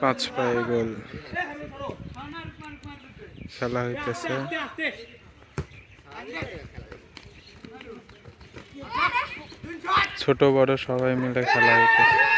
পাঁচ পায়ে গোল। খেলা হইতেছে। ছোট বড় সবাই মিলে খেলা হইতেছে।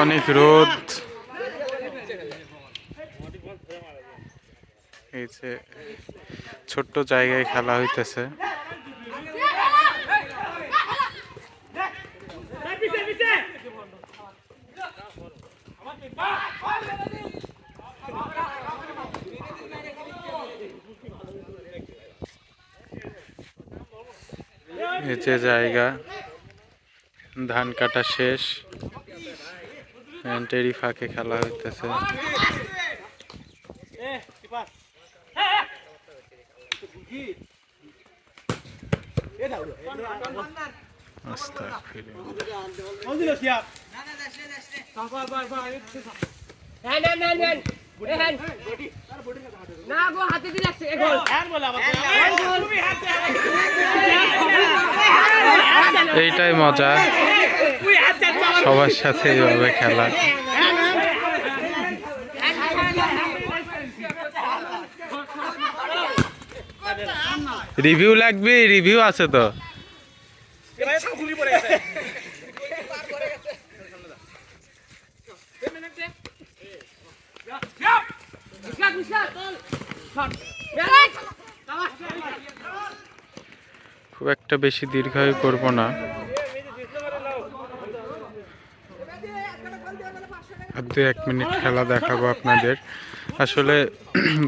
অনেক রোদ ছোট্ট জায়গায় খেলা হইতেছে। যে জায়গা। ধান কাটা শেষ। প্যান্টেরই ফাঁকে খেলা হইতেছে। না না না না না গো হাতে দিয়ে গোল বলে তুমি হাত এইটাই মজা। সবার সাথে এইভাবে খেলা। রিভিউ লাগবে রিভিউ আছে তো। পড়ে গেছে। খুব একটা বেশি দীর্ঘায়ু করব না। দু এক মিনিট খেলা দেখাবো আপনাদের। আসলে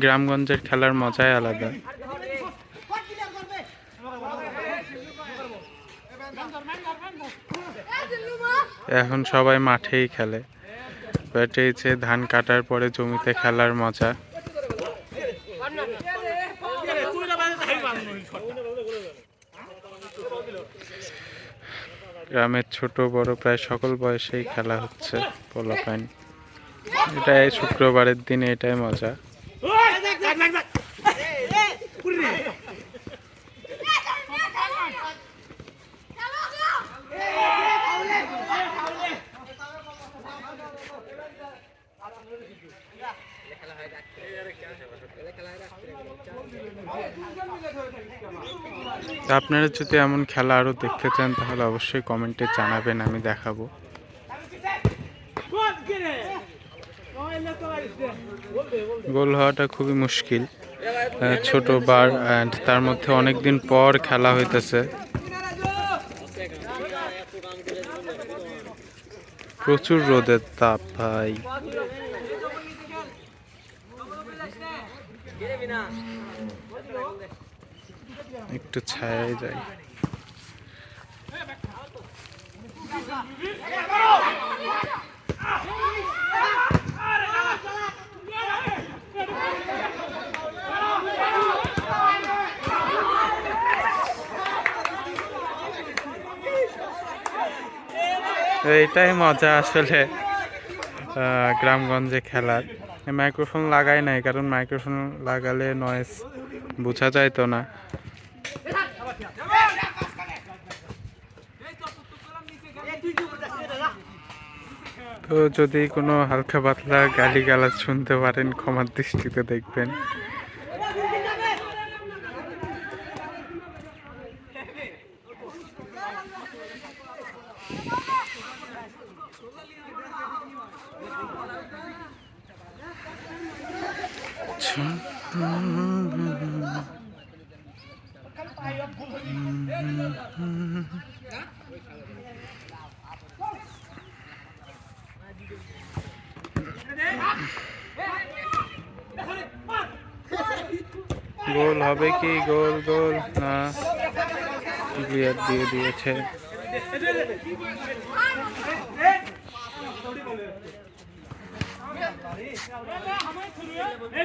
গ্রামগঞ্জের খেলার মজাই আলাদা। এখন সবাই মাঠেই খেলে। বাট এই যে ধান কাটার পরে জমিতে খেলার মজা গ্রামের ছোট বড় প্রায় সকল বয়সেই খেলা হচ্ছে পোলাপাইন এটা এই শুক্রবারের দিনে এটাই মজা আপনারা যদি এমন খেলা আরও দেখতে চান, তাহলে অবশ্যই কমেন্টে জানাবেন, আমি দেখাবো। গোল হওয়াটা খুবই মুশকিল। ছোট বার অ্যান্ড তার মধ্যে অনেক দিন পর খেলা হইতেছে। প্রচুর রোদের তাপ, ভাই। একটু ছায়ায় যাই। এইটাই মজা আসলে গ্রামগঞ্জে খেলার। মাইক্রোফোন লাগাই নাই, কারণ মাইক্রোফোন লাগালে নয়েজ বোঝা যায় তো না। তো যদি কোনো হালকা পাতলা গালি গালাজ শুনতে পারেন ক্ষমার দৃষ্টিতে দেখবেন। গোল হবে কি? গোল গোল। না। ক্লিয়ার দিয়ে দিয়েছে। এই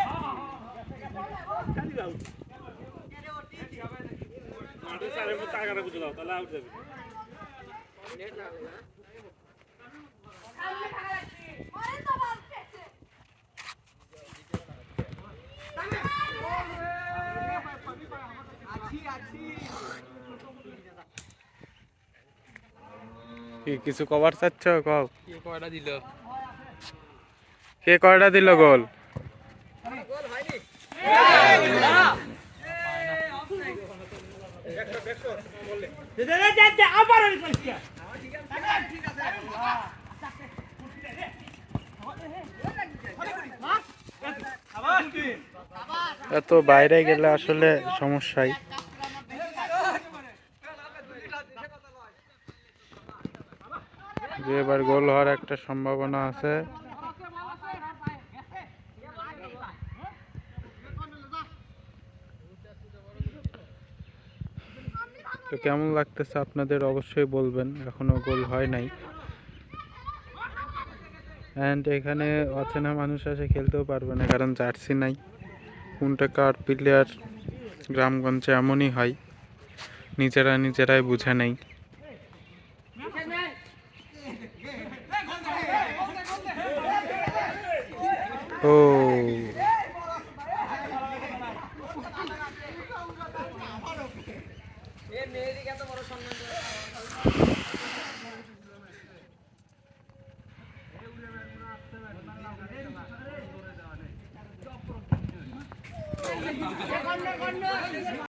কি কিছু কভার চাচ্ছ? কব কে কয়টা দিল? কে কয়টা দিল গোল? এত বাইরে গেলে আসলে সমস্যাই। যে এবার গোল হওয়ার একটা সম্ভাবনা আছে। তো কেমন লাগতেছে আপনাদের অবশ্যই বলবেন, এখনও গোল হয় নাই। অ্যান্ড এখানে অচেনা মানুষ আসে, খেলতেও পারবে না, কারণ জার্সি নাই। কোনটা কার প্লেয়ার গ্রামগঞ্জে এমনই হয়, নিজেরা নিজেরাই বুঝে নেই। ও। মেয়েদিকে এত বড় সম্মান